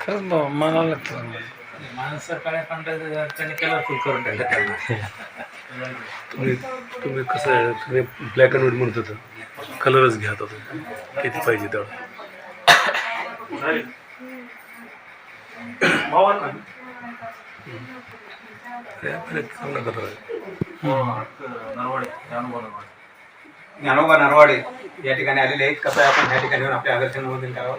खरंच बाबा मनाला लागतं माणसं काळ्या पांढऱ्या त्याने कलरफुल करून टाकलं त्यांना. तुम्ही तुम्ही कसं आहे तुम्ही ब्लॅक अँड व्हाईट म्हणत होतं. कलरच घ्या तुम्ही. किती पाहिजे तेवढं. हे चांगला कलर आहे ज्ञानोबा नरवाडे. या ठिकाणी आलेले आहेत. कसं आहे आपण या ठिकाणी येऊन आपल्या आदर्शनमधून करावं?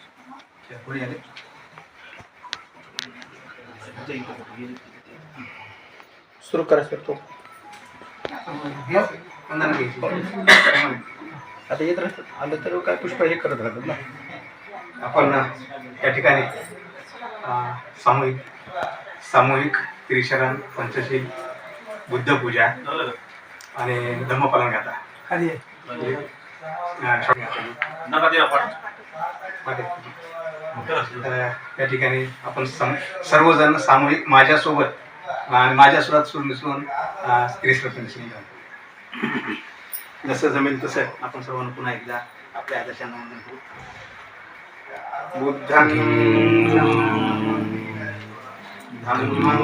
आले. सुरू करा सर तो. आता येत राहतात आलं तर काय पुष्प हे करत राहतात ना आपण या ठिकाणी सामूहिक सामूहिक त्रिशरण पंचशील बुद्धपूजा आणि धम्मपालन गाथा खाली त्या या ठिकाणी आपण सम सर्वजण सामूहिक माझ्यासोबत आणि माझ्या सुरात मिसळून अं, जसं जमेल तसं आपण सर्वांना पुन्हा एकदा आपल्या आदर्शांना वंदन करू. बुद्धं धम्मं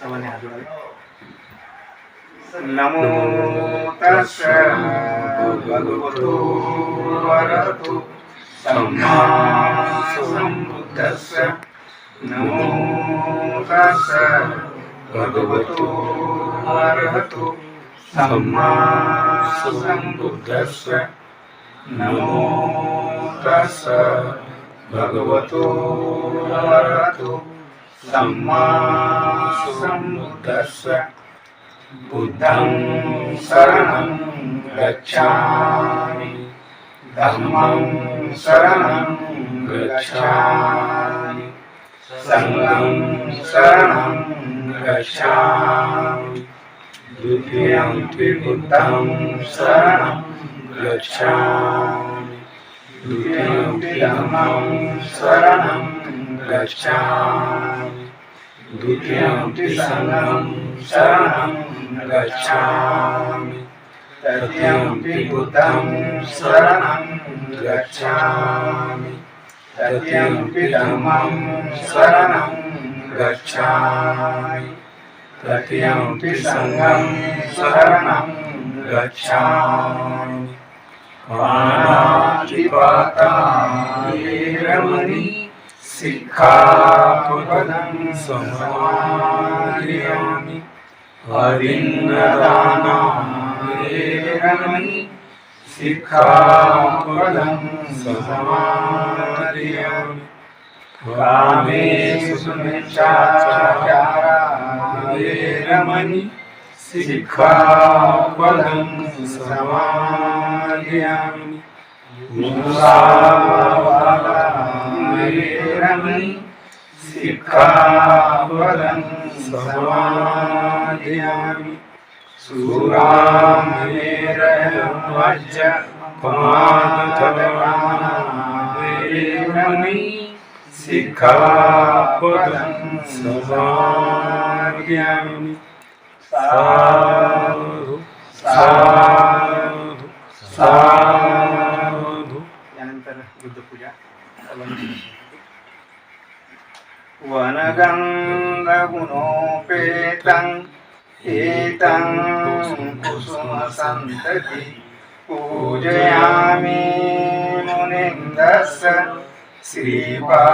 सर्वांनी हात नमो तस्स भगवतो वरहतो सम्मा सम्बुद्धस्स नमो तस्स भगवतो वरहतो सम्मा सम्बुद्धस्स नमो तस्स भगवतो वरहतो सम्मा सम्बुद्धस्स बुद्धं शरणं गच्छामि। धम्मं शरणं गच्छामि। सङ्गं शरणं गच्छामि। द्वितीयं पि बुद्धं शरणं गच्छामि। द्वितीयं पि धम्मं शरणं गच्छामि। द्वितीयं पि सङ्गं शरणं गच्छामि। तृतीयं बुद्धं शरणं गच्छामि। तृतीयं पि धम्मं शरणं गच्छामि। तृतीयं सङ्गं शरणं गच्छामि। पाणातिपाता रमणि सिक्खापदं समादयामि हरिन्नदानामि सिक्खापदं समादयामि कामेषु मिच्छाचारामि सिक्खापदं समादयामि मुसावादामि सिक्खापदं समादयामि सुरामेरवज्ज पमादधरामि सिक्खापदं समादयामि साधु साधु साधु यानंतर बुद्धपूजा वनगन्धगुणोपेतं एतं कुसुमसन्तति पूजयामि मुनिन्दस्य श्रीपादसरूपे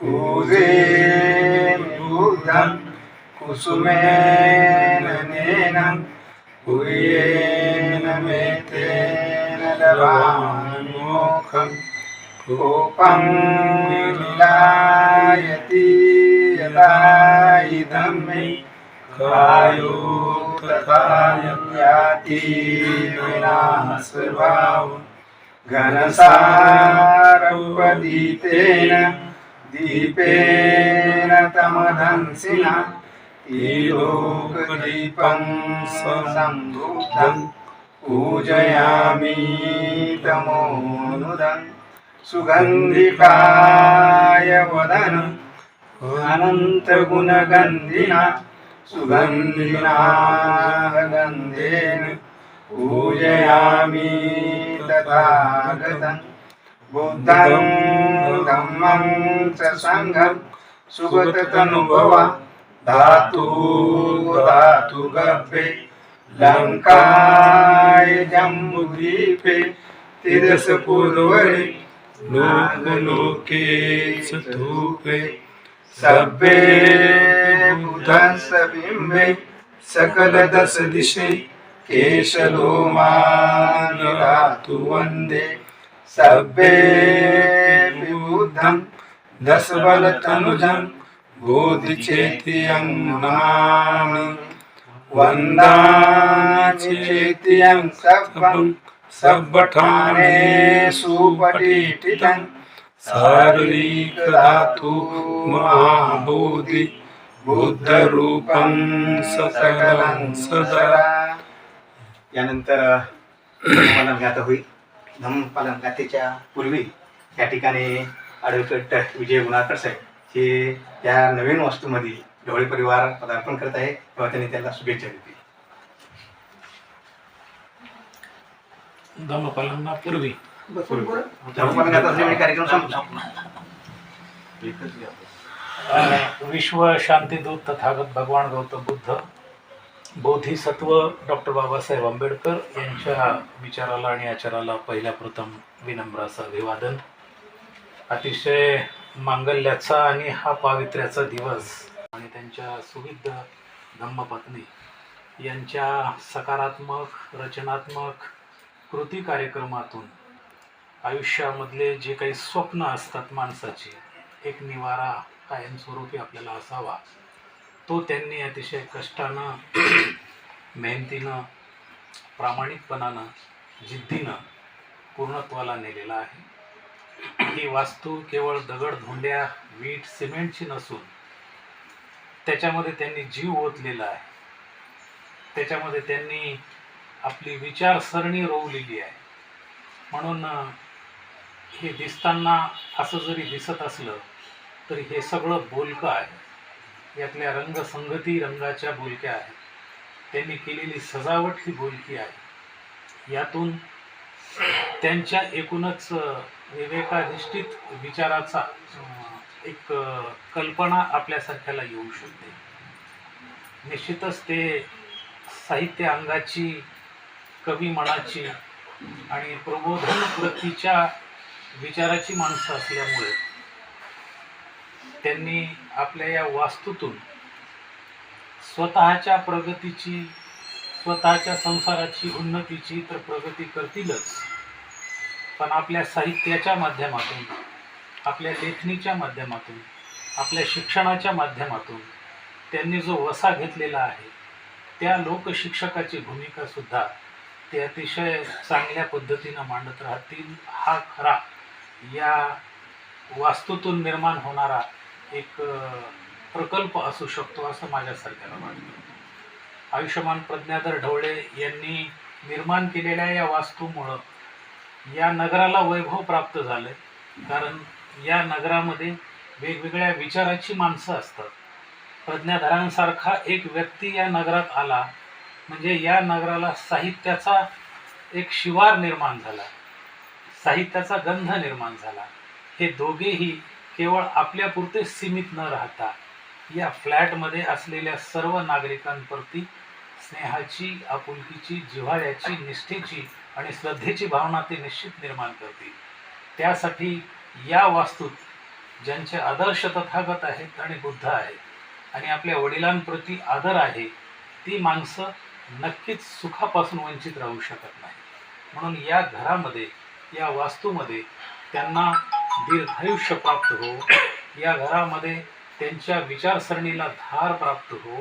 पूजे बुद्धं कुसुमेन नेनं पुर्येण मे तेन दवामि कोपं विलायति यदा इदं मे कायो तथा याति विनाशभाव घनसारपदीतेन दीपेन तमधंसिना लोकदीपं स्वसम्बुद्धं पूजयामि तमोनुदम् सुगन्धिकाय वदन। अनन्तगुणगन्धिना। सुगन्धिना गन्धेन पूजयामि तथागतम्। बुद्धं धम्मं च सङ्घं सुगततनुभवा। धातु धातु गर्भे। लङ्काय जम्बुद्वीपे। तिरसपूर्वरे लोकलोके च धूपे सभ्ये बुधस्य बिम्बे सकलदश दिशे केशलोमानिधातु वन्दे सभ्ये बुद्धं दशबलतनुजं बोधिचेत्यं नमामि वन्दामि चेत्यं सभं सब्बठाने सुपटीटितं सार्वैकधातु महाबोधि बुद्धरूपं सकलं सदा। यानंतर धम्मपालन होईल. धम्मपालन गाथेच्या पूर्वी या ठिकाणी अडवकट विजय गुणाकर साहेब हे या नवीन वस्तूमध्ये ढवळे परिवार पदार्पण करत आहे तेव्हा त्यांनी त्याला शुभेच्छा दिली. कार्यक्रम संपला. अ, विश्व शांतीदूत तथागत भगवान गौतम बुद्ध बोधिसत्व डॉक्टर बाबासाहेब आंबेडकर यांच्या विचाराला आणि आचाराला पहिल्या प्रथम विनम्र असं अभिवादन. अतिशय मांगल्याचा आणि हा पावित्र्याचा दिवस आणि त्यांच्या सुविध धम्मपत्नी यांच्या सकारात्मक रचनात्मक कृती कार्यक्रमातून आयुष्यामधले जे काही स्वप्न असतात माणसाची एक निवारा कायमस्वरूपी आपल्याला असावा. तो त्यांनी अतिशय कष्टानं मेहनतीनं प्रामाणिकपणानं जिद्दीनं पूर्णत्वाला नेलेला आहे. ही वास्तू केवळ दगड धोंड्या वीट सिमेंटची नसून त्याच्यामध्ये त्यांनी जीव ओतलेला आहे. त्याच्यामध्ये त्यांनी आपली विचारसरणी रोवलेली आहे. म्हणून हे दिसताना असं जरी दिसत असलं तरी हे सगळं बोलकं आहे. यातल्या रंगसंगती रंगाच्या बोलक्या आहेत. त्यांनी केलेली सजावट ही बोलकी आहे. यातून त्यांच्या एकूणच विवेकाधिष्ठित विचाराचा एक कल्पना आपल्यासारख्याला येऊ शकते. निश्चितच ते साहित्य अंगाची कवी मनाची आणि प्रबोधन वृत्तीच्या विचाराची माणसं असल्यामुळे त्यांनी आपल्या या वास्तूतून स्वतःच्या प्रगतीची स्वतःच्या संसाराची उन्नतीची तर प्रगती करतीलच. पण आपल्या साहित्याच्या माध्यमातून आपल्या लेखणीच्या माध्यमातून आपल्या शिक्षणाच्या माध्यमातून त्यांनी जो वसा घेतलेला आहे त्या लोकशिक्षकाची भूमिका सुद्धा ते अतिशय चांगल्या पद्धतीनं मांडत राहतील. हा खरा या वास्तूतून निर्माण होणारा एक प्रकल्प असू शकतो असं माझ्यासारख्याला वाटतं. आयुष्यमान प्रज्ञाधर ढवळे यांनी निर्माण केलेल्या या वास्तूमुळं या नगराला वैभव प्राप्त झालं कारण या नगरामध्ये वेगवेगळ्या विचाराची माणसं असतात. प्रज्ञाधरांसारखा एक व्यक्ती या नगरात आला म्हणजे या नगराला साहित्याचा एक शिवार निर्माण झाला. साहित्याचा गंध निर्माण झाला. हे दोघेही केवळ आपल्यापुरते सीमित न राहता या फ्लॅटमध्ये असलेल्या सर्व नागरिकांप्रती स्नेहाची आपुलकीची जिव्हाळ्याची निष्ठेची आणि श्रद्धेची भावना ते निश्चित निर्माण करतील. त्यासाठी या वास्तूत ज्यांचे आदर्श तथागत आहेत आणि बुद्ध आहेत आणि आपल्या वडिलांप्रती आदर आहे ती माणसं नक्कीच सुखापासून वंचित राहू शकत नाही. म्हणून या घरामध्ये या वास्तूमध्ये त्यांना दीर्घायुष्य प्राप्त हो. या घरामध्ये त्यांच्या विचारसरणीला धार प्राप्त हो.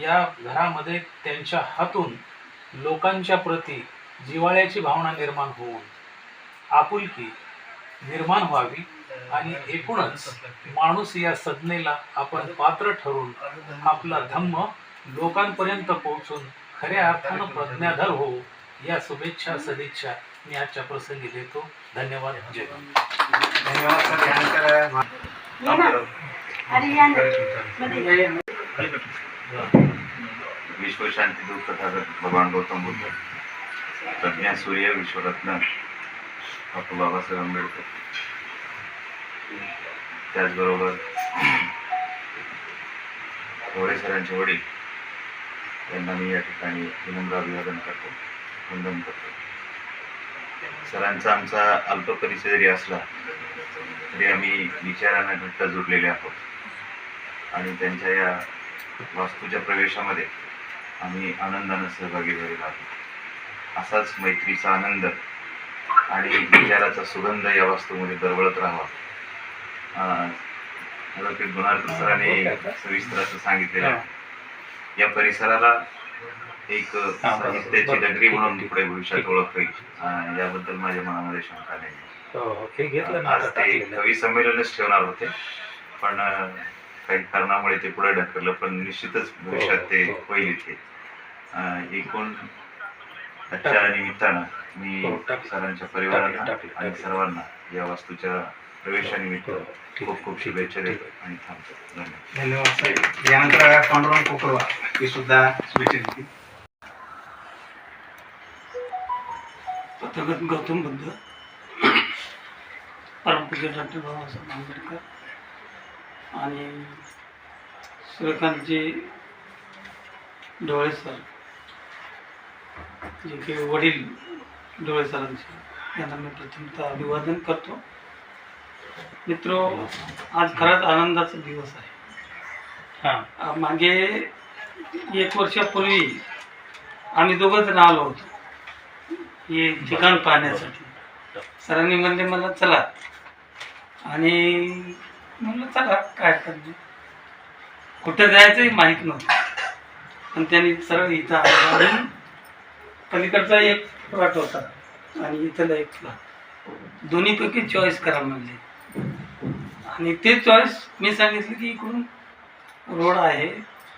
या घरामध्ये त्यांच्या हातून लोकांच्या प्रती जिव्हाळ्याची भावना निर्माण होऊन आपुलकी निर्माण व्हावी आणि एकूणच माणूस या संज्ञेला आपण पात्र ठरून आपला धम्म लोकांपर्यंत पोहोचून खऱ्या अर्थानं प्रज्ञाधर हो या शुभेच्छा सदिच्छा मी आजच्या प्रसंगी देतो. धन्यवाद. जय हिंद. धन्यवाद सर यानंतर विश्व शांती दूत तथागत भगवान गौतम बुद्ध प्रज्ञा सूर्य विश्वरत्न डॉक्टर बाबासाहेब आंबेडकर. त्याचबरोबर घोडे सरांचे वडील यांना मी या ठिकाणी विनम्र अभिवादन करतो. वंदन करतो. सरांचा आमचा अल्प परिचय जरी असला तरी आम्ही विचारांना घट्ट जुडलेले आहोत. आणि त्यांच्या या वास्तूच्या प्रवेशामध्ये आम्ही आनंदानं सहभागी झालेलो आहोत. असाच मैत्रीचा आनंद आणि विचाराचा सुगंध या वास्तूमध्ये दरवळत राहावा. ॲडव्होकेट गुणार्थ सरांनी सविस्तर असं सांगितलेलं आहे. या परिसराला एक साहित्याची नगरी म्हणून पुढे भविष्यात ओळख होईल याबद्दल माझ्या मनामध्ये शंका नाही हो, हो. हे आज ते. कवी संमेलनच ठेवणार होते पण काही कारणामुळे ते पुढे ढकललं पण निश्चितच भविष्यात ते हो, हो. होईल इथे एकूण आजच्या निमित्तानं मी हो. सरांच्या परिवाराला आणि. सर्वांना या वास्तूच्या प्रवेशानिमित्त खूप खूप शुभेच्छा देतो आणि थांबतो. धन्यवाद. धन्यवाद सर यानंतर पांडुरंग कोकरवा हे सुद्धा शुभेच्छा देतील. तथागत गौतम बुद्ध परमपूज्य डॉक्टर बाबासाहेब आंबेडकर आणि सूर्यकांतजी डोळे सर जे की वडील डोळे सरांचे यांना मी प्रथमतः अभिवादन करतो. मित्र आज खरंच आनंदाचा दिवस आहे. हा. मागे एक वर्षापूर्वी आम्ही दोघं जण आलो होतो. हे ठिकाण पाहण्यासाठी. सरांनी म्हणले मला चला. आणि म्हणलं चला काय करते कुठं जायचंही माहीत नव्हतं. पण त्यांनी सरळ इथं आलं पलीकडचा एक प्लॉट होता आणि इथला एक प्लॉट दोन्हीपैकी चॉईस करा म्हणले. आणि ते चॉईस मी सांगितलं की इकडून रोड आहे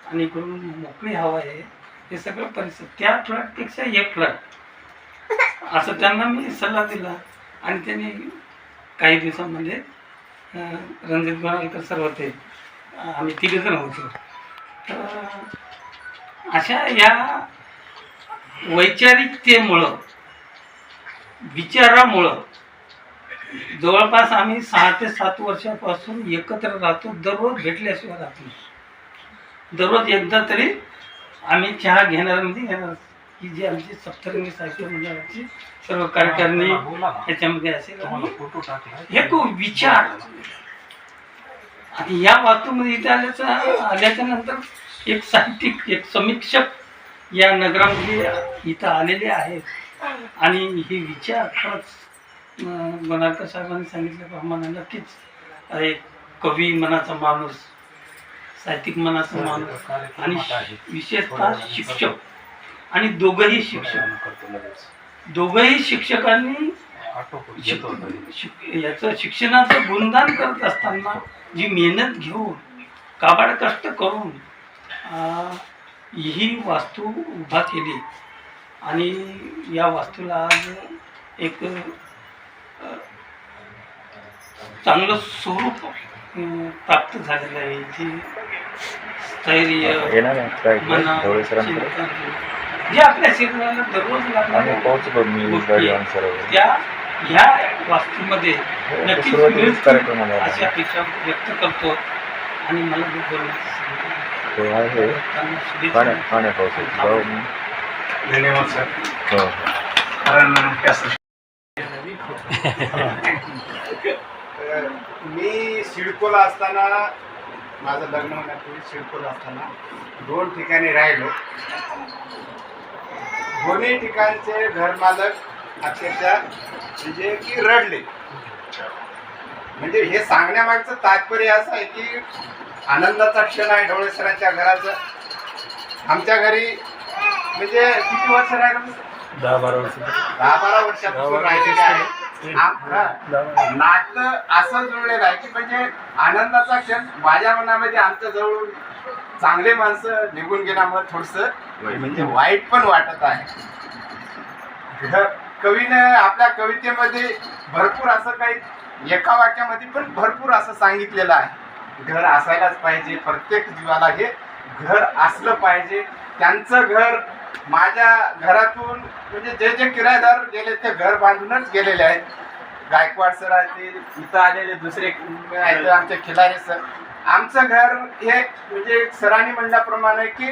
आणि इकडून मोकळी हवा आहे. हे सगळं परिसर त्या फ्लॅटपेक्षा एक फ्लॅट असं त्यांना मी सल्ला दिला आणि त्यांनी काही दिवसांमध्ये रणजित गोणालकर सर होते. आम्ही तिघेजण होतो. तर अशा या वैचारिकतेमुळं विचारामुळं जवळपास आम्ही सहा ते सात वर्षापासून एकत्र राहतो दररोज भेटल्याशिवाय राहत दररोज एकदा तरी आम्ही चहा घेणार म्हणजे घेणार ही जी आमची सप्तरंगी साहित्य मंडळाची सर्व कार्यकारिणी बोला ना, बोला ना. याच्यामध्ये असेल. टाकला एक विचार. आणि या वास्तूमध्ये इथे आल्याचा आल्याच्यानंतर एक साहित्यिक एक समीक्षक या नगरामध्ये इथं आलेले आहेत. आणि हे विचार खरंच अं, गोनारकर साहेबांनी सांगितल्याप्रमाणे नक्कीच एक कवी मनाचा माणूस साहित्यिक मनाचा माणूस आणि विशेषतः शिक्षक आणि दोघंही शिक्षक. दोघंही शिक्षकांनी याचं शिक्षणाचं गुणगान करत असताना जी मेहनत घेऊन काबाड कष्ट करून ही वास्तू उभा केली. आणि या वास्तूला आज एक चांगलं स्वरूप प्राप्त झालेलं आहे. जी स्थैर्य मना, चिंतन, जे आपल्या शरीराला दररोज त्या ह्या वास्तूमध्ये नक्कीच मिळतील अशी अपेक्षा व्यक्त करतो. आणि मला धन्यवाद सर. कारण कसं मी सिडकोला असताना माझं लग्न होण्यापूर्वी सिडकोला असताना दोन ठिकाणी राहिलो. दोन्ही ठिकाणचे घरमालक अक्षरशः म्हणजे की रडले. म्हणजे हे सांगण्यामागचं तात्पर्य असं आहे की आनंदाचा क्षण आहे ढवळे सरांच्या घराचं. आमच्या घरी म्हणजे किती वर्ष राहिलं? दहा बारा वर्ष. दहा बारा वर्षापासून राहिलेले आहे. नाटक असं जुळलेलं आहे की म्हणजे आनंदाचा क्षण. माझ्या मनामध्ये आमच्या जवळ चांगले माणसं निघून गेल्यामुळे थोडस. म्हणजे वाईट पण वाटत आहे. घ- कवीनं आपल्या कवितेमध्ये भरपूर असं काही एका वाक्यामध्ये पण भरपूर असं सांगितलेलं आहे. घर असायलाच पाहिजे. प्रत्येक जीवाला हे घर असलं पाहिजे. त्यांचं घर माझ्या घरातून म्हणजे जे जे किरायदार गेले ते घर बांधूनच गेलेले आहेत. गायकवाड सर असतील इथं आलेले दुसरे आहेत आमचे खिलारे सर. आमचं घर हे म्हणजे सरांनी म्हणल्याप्रमाणे की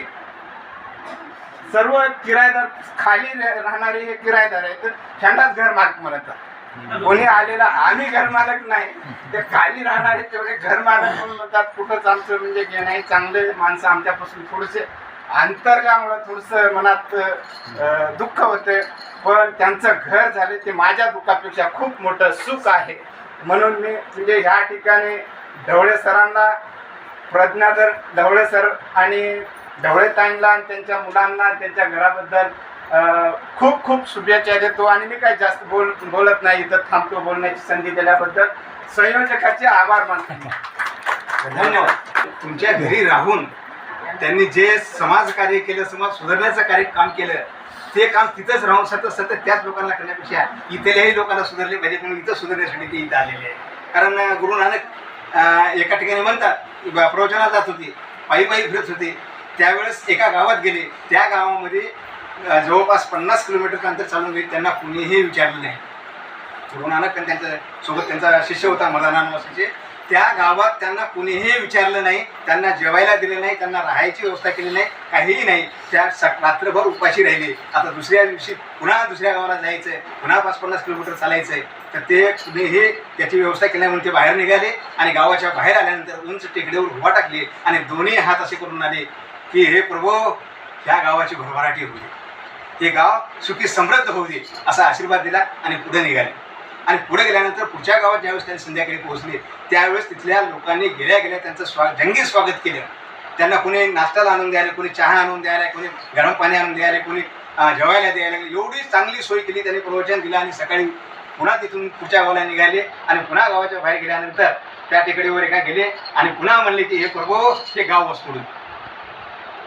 सर्व किरायदार खाली राहणारे हे किरायदार आहेत त्यांनाच घर मालक म्हणतात कोणी आलेला आम्ही घर मालक नाही ते खाली राहणारे तेवढे घर मालक म्हणतात कुठंच आमचं म्हणजे हे नाही चांगले माणसं आमच्यापासून थोडेसे अंतरल्यामुळं थोडस मनात दुःख होते. पण त्यांचं घर झाले ते माझ्या दुःखापेक्षा खूप मोठं सुख आहे. म्हणून मी म्हणजे ह्या ठिकाणी ढवळे सरांना प्रज्ञाधर ढवळे सर आणि ढवळे ताईंना आणि त्यांच्या मुलांना त्यांच्या घराबद्दल खूप खूप शुभेच्छा देतो. आणि मी काही जास्त बोल बोलत नाही इथं थांबतो बोलण्याची संधी दिल्याबद्दल. संयोजकाचे आभार मानतो धन्यवाद. तुमच्या घरी राहून त्यांनी जे समाज कार्य केलं समाज सुधारण्याचं कार्य काम केलं ते काम तिथंच राहून सतत सतत त्याच लोकांना करण्यापेक्षा इथल्याही लोकांना सुधारले पाहिजे म्हणून इथं सुधारण्यासाठी ते इथं आलेले आहे कारण गुरु नानक एका ठिकाणी म्हणतात प्रवचना जात होती पायी पायी फिरत होते. त्यावेळेस एका गावात गेले. त्या गावामध्ये जवळपास पन्नास किलोमीटरचं अंतर चालून गेले. त्यांना कुणीही विचारलं नाही. गुरु नानक आणि त्यांच्यासोबत त्यांचा शिष्य होता मदाना नावाचे. त्या गावात त्यांना कुणीही विचारलं नाही त्यांना जेवायला दिलं नाही त्यांना राहायची व्यवस्था केली नाही काहीही नाही. त्या सक रात्रभर उपाशी राहिली. आता दुसऱ्या दिवशी पुन्हा दुसऱ्या गावाला जायचं आहे पुन्हा पाच पन्नास किलोमीटर चालायचं आहे तर ते कुणीही त्याची व्यवस्था केल्या म्हणून ते बाहेर निघाले आणि गावाच्या बाहेर आल्यानंतर उंच टेकडीवर उभा टाकली आणि दोन्ही हात असे करून आले की हे प्रभो ह्या गावाची भरभराटी होऊ दे. हे गाव सुखी समृद्ध होऊ दे असा आशीर्वाद दिला आणि पुढे निघाले. आणि पुढे गेल्यानंतर पुढच्या गावात ज्यावेळेस त्यांनी संध्याकाळी पोहोचले त्यावेळेस तिथल्या लोकांनी गेल्या गेल्या त्यांचं स्वा जंगी स्वागत केलं. त्यांना कोणी नाश्त्याला आणून द्यायला कोणी चहा आणून द्यायला कोणी गरम पाणी आणून द्यायला कोणी जेवायला द्यायला एवढी चांगली सोय केली त्यांनी प्रवचन दिलं आणि सकाळी पुन्हा तिथून पुढच्या गावाला निघाले आणि पुन्हा गावाच्या बाहेर गेल्यानंतर त्या टेकडीवर एका गेले आणि पुन्हा म्हणले की हे प्रभू हे गाव वस्तुडून.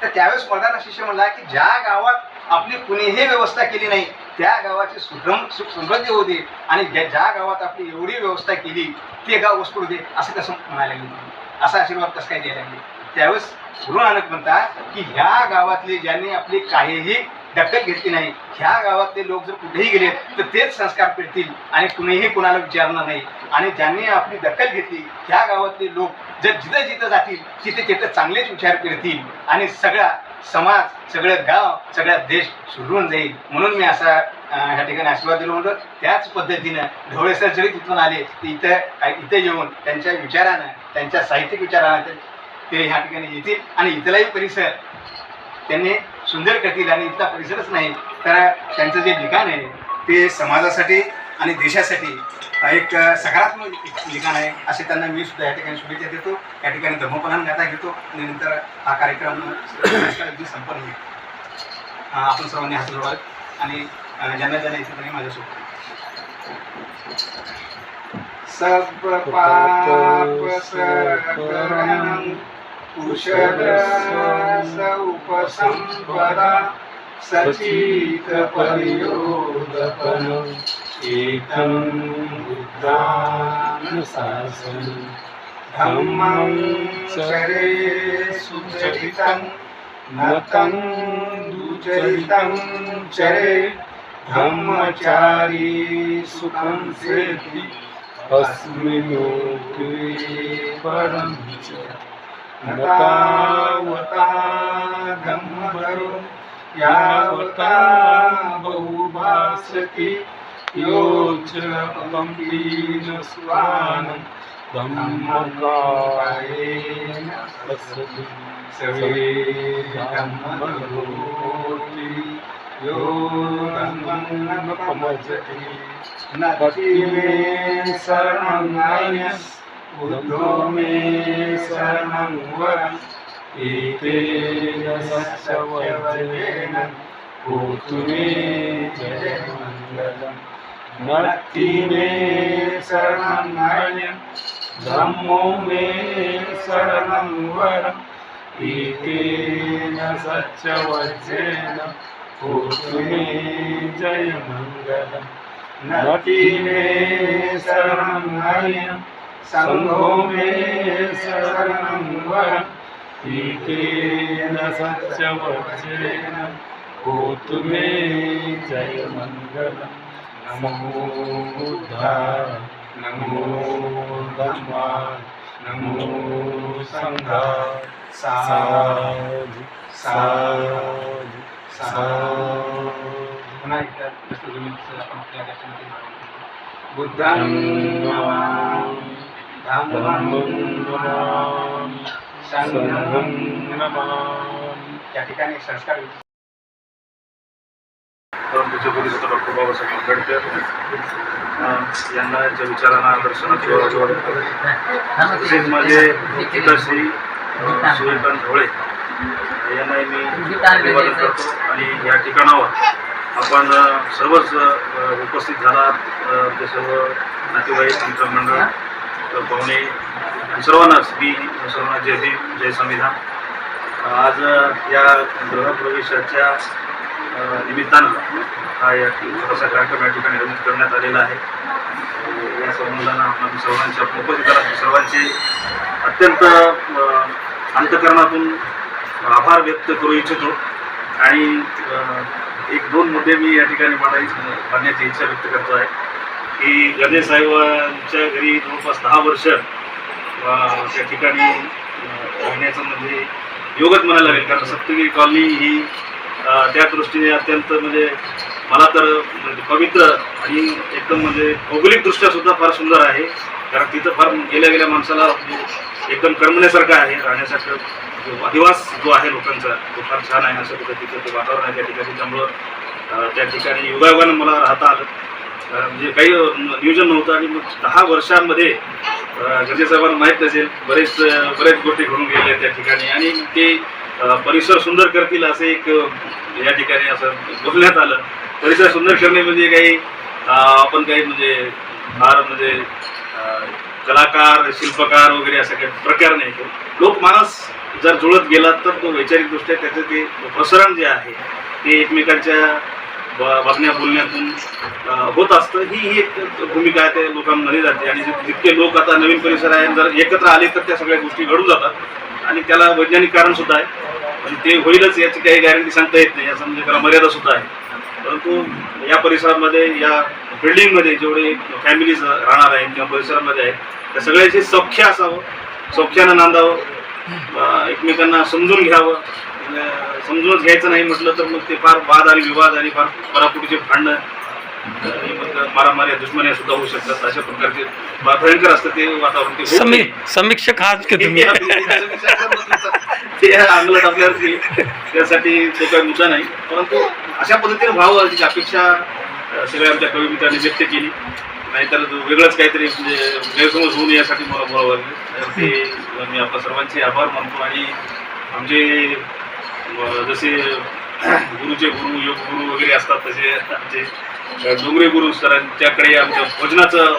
तर त्यावेळेस मदाना शिष्य म्हणला की ज्या गावात आपली कुणीही व्यवस्था केली नाही त्या गावाची सुखम सुख समृद्धी दे आणि ज्या ज्या गावात आपली एवढी व्यवस्था केली ते गाव वस्तू दे असं कसं म्हणायला लागले. असा आशीर्वाद कसं काय द्यायला लागले? त्यावेळेस गुरु नानक म्हणतात की ह्या गावातले ज्यांनी आपली काहीही दखल घेतली नाही ह्या गावातले लोक जर कुठेही गेले तर तेच संस्कार पेटतील आणि कुणीही कुणाला विचारणार नाही. आणि ज्यांनी आपली दखल घेतली ह्या गावातले लोक जर जिथं जिथं जातील तिथे तिथं चांगलेच विचार पेरतील आणि सगळा समाज सगळं गाव सगळा देश सुधरून जाईल. म्हणून मी असा ह्या ठिकाणी आशीर्वाद दिलो म्हणतो. त्याच पद्धतीनं ढवळेसर जरी तिथून आले. ते इथं काय इथे येऊन त्यांच्या विचारानं त्यांच्या साहित्यिक विचारानं ते- ते ह्या ठिकाणी येतील. आणि इथलाही परिसर त्यांनी सुंदर करतील. आणि इथला परिसरच नाही तर त्यांचं जे ठिकाण आहे ते समाजासाठी आणि देशासाठी एक सकारात्मक लिखाण आहे. असे त्यांना मी सुद्धा या ठिकाणी शुभेच्छा देतो. या ठिकाणी धर्मपणान गाथा घेतो. आणि नंतर हा कार्यक्रम संपन्न होईल. आपण सर्वांनी हात जोडावे आणि ज्यांना ज्यांना इथे त्यांनी माझ्यासोबत. सब पाप सकरणं कुशल उपसंपदा सचित परियोदपनं एकं बुद्धानुशासनं धम्मं चरे सुचरितं नतं दुचरितं चरे धम्मचारी सुखं सेति अस्मिन्लोके परं च। नतावता तावता धम्मधरो यावता बहुभासति यो च पङ्क्तीन स्वानं धम्मकायेन धम्मकायेन सवे धम्मरोति यो धम्मं पमजति नति मे शरणं नान्यः बुद्धो मे शरणं वरम् एतेन सत्यवचनेन होतु मे जयमङ्गलम् नत्ति मे शरणं भयम् धम्मो मे शरणं वरम् एतेन सत्यवचनेन होतु जय जयमङ्गलम् नति मे शरणं भयम् मे शरणं वरम् एतेन सत्यवचनेन होतु मे जयमङ्गलम् नमो बुद्धाय नमो धम्माय नमो सङ्घाय साधु साधु साधु पुन्हा एकदा जसं जमेल तसं आपण आपल्या आकाशामध्ये बुद्धं बुद्धां नमामि धम्मं नमामि संघं नमामि या ठिकाणी संस्कार परमपूज्य बोधिसत्व डॉक्टर बाबासाहेब आंबेडकर यांना यांच्या विचारांना आदर्शनाची ओळख तसेच माझे अं, सूर्यकांत ढोळे यांनाही मी अभिवादन करतो. आणि या ठिकाणावर आपण सर्वच उपस्थित झालात अं, ते सर्व नातेवाईक मित्रमंडळ अं, पाहुणे आणि सर्वांनाच मी सर्वांना जय भीम जय संविधान. आज या गृहप्रवेशाच्या निमित्तानं हा या छोटासा कार्यक्रम या ठिकाणी आयोजित करण्यात आलेला आहे. या संबंधानं आपण सर्वांच्या आपण सर्वांचे अत्यंत अंतकरणातून आभार व्यक्त करू इच्छितो. आणि एक दोन मुद्दे मी या ठिकाणी मांडाय मांडण्याची इच्छा व्यक्त करतो आहे. की गणे साहेबांच्या घरी जवळपास दहा वर्ष त्या ठिकाणी राहण्याचं म्हणजे योगच म्हणायला लागेल. कारण सप्तगिरी कॉलनी ही त्या दृष्टीने अत्यंत म्हणजे मला तर म्हणजे पवित्र आणि एकदम म्हणजे भौगोलिकदृष्ट्या सुद्धा फार सुंदर आहे. कारण तिथं फार गेल्या गेल्या माणसाला म्हणजे एकदम करमण्यासारखं आहे राहण्यासारखं जो अधिवास जो आहे लोकांचा तो फार छान आहे. असं तिथं ते वातावरण आहे त्या ठिकाणी. त्यामुळं त्या ठिकाणी योगायोगानं मला राहता आलं. म्हणजे काही नियोजन नव्हतं आणि मग दहा वर्षांमध्ये गरजेसाहेबांना माहीत नसेल बरेच बरेच गोष्टी घडून गेल्या त्या ठिकाणी. आणि ते परिसर सुंदर करतील असं एक या ठिकाणी असं बोलण्यात आलं. परिसर सुंदर करणे म्हणजे काही आपण काही म्हणजे फार म्हणजे कलाकार शिल्पकार वगैरे असं काही प्रकार नाही. लोक लोकमानस जर जुळत गेला तर तो वैचारिकदृष्ट्या त्याचं ते प्रसारण जे आहे ते एकमेकांच्या वागण्या बोलण्यातून होत असतं. ही ही एक भूमिका आहे त्या लोकांमध्ये जाते. आणि जितके लोक आता नवीन परिसर आहे जर एकत्र आले तर त्या सगळ्या गोष्टी घडून जातात. आणि त्याला वैज्ञानिक कारण सुद्धा आहे. आणि ते होईलच याची काही गॅरंटी सांगता येत नाही. या म्हणजे त्याला मर्यादा सुद्धा आहे. परंतु या परिसरामध्ये या बिल्डिंगमध्ये जेवढे फॅमिलीज राहणार आहेत किंवा परिसरामध्ये आहेत त्या सगळ्याचे सौख्य असावं सौख्यानं नांदावं एकमेकांना समजून घ्यावं. समजूनच घ्यायचं नाही म्हटलं तर मग ते फार वाद आणि विवाद आणि फार परापुटीचे भांडणं मारामाऱ्या दुश्मन्या सुद्धा होऊ शकतात. अशा प्रकारचे भयंकर असतं ते वातावरण. ते. समीक्षक आहात का तुम्ही? ते अंगलट आपल्यावर येईल. त्यासाठी तो काही मुद्दा नाही. परंतु अशा पद्धतीने व्हावं याची अपेक्षा सगळ्या आमच्या कवी मित्रांनी व्यक्त केली. नाहीतर वेगळंच काहीतरी म्हणजे गैरसमज होऊ नये यासाठी मला बोलावं लागलं. तर ते मी आपल्या सर्वांचे आभार मानतो. आणि आमचे जसे गुरुचे गुरु योग गुरु वगैरे असतात तसे आमचे डोंगरे गुरु सरांच्याकडे आमच्या भोजनाचं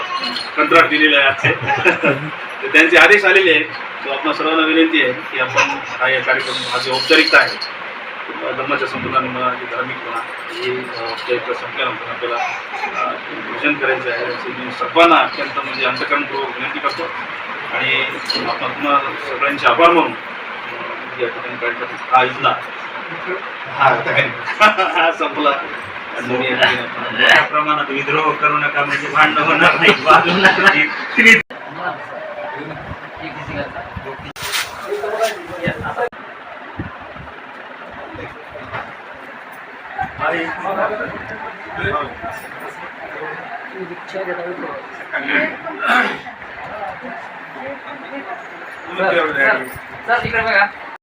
कंत्राट दिलेलं आहे आजचे. तर त्यांचे आदेश आलेले आहेत. तो आपल्या सर्वांना विनंती आहे की आपण हा या कार्यक्रम हा जो औपचारिकता आहे अ, धर्माच्या संबंधाने म्हणा की धार्मिक म्हणा ही अ, औपचारिकता संपल्यानंतर आपल्याला भोजन करायचं आहे. असे मी सर्वांना अत्यंत म्हणजे अंतकरणपूर्वक विनंती करतो. आणि आपण पुन्हा सगळ्यांचे आभार मानून या ठिकाणी कार्यक्रम हा इथला हा संपला. मोठ्या प्रमाणात विद्रोह करू नका म्हणजे भांडण होणार नाही नाही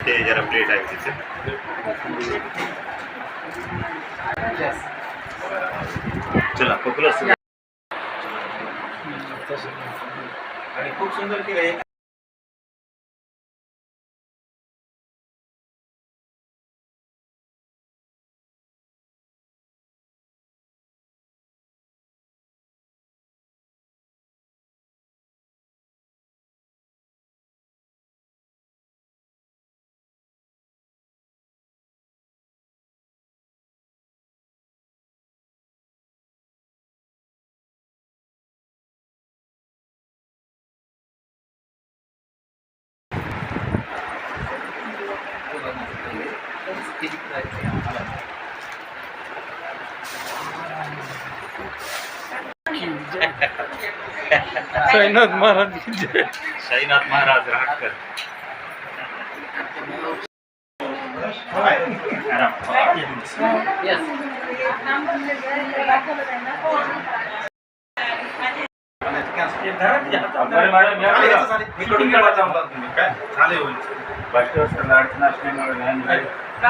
ते जरा प्लेट आहे तिथे. चला पकडूच आणि खूप सुंदर केलं. साईनाथ महाराज. साईनाथ महाराज राहटकर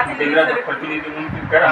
केंद्राचं प्रतिनिधी म्हणून करा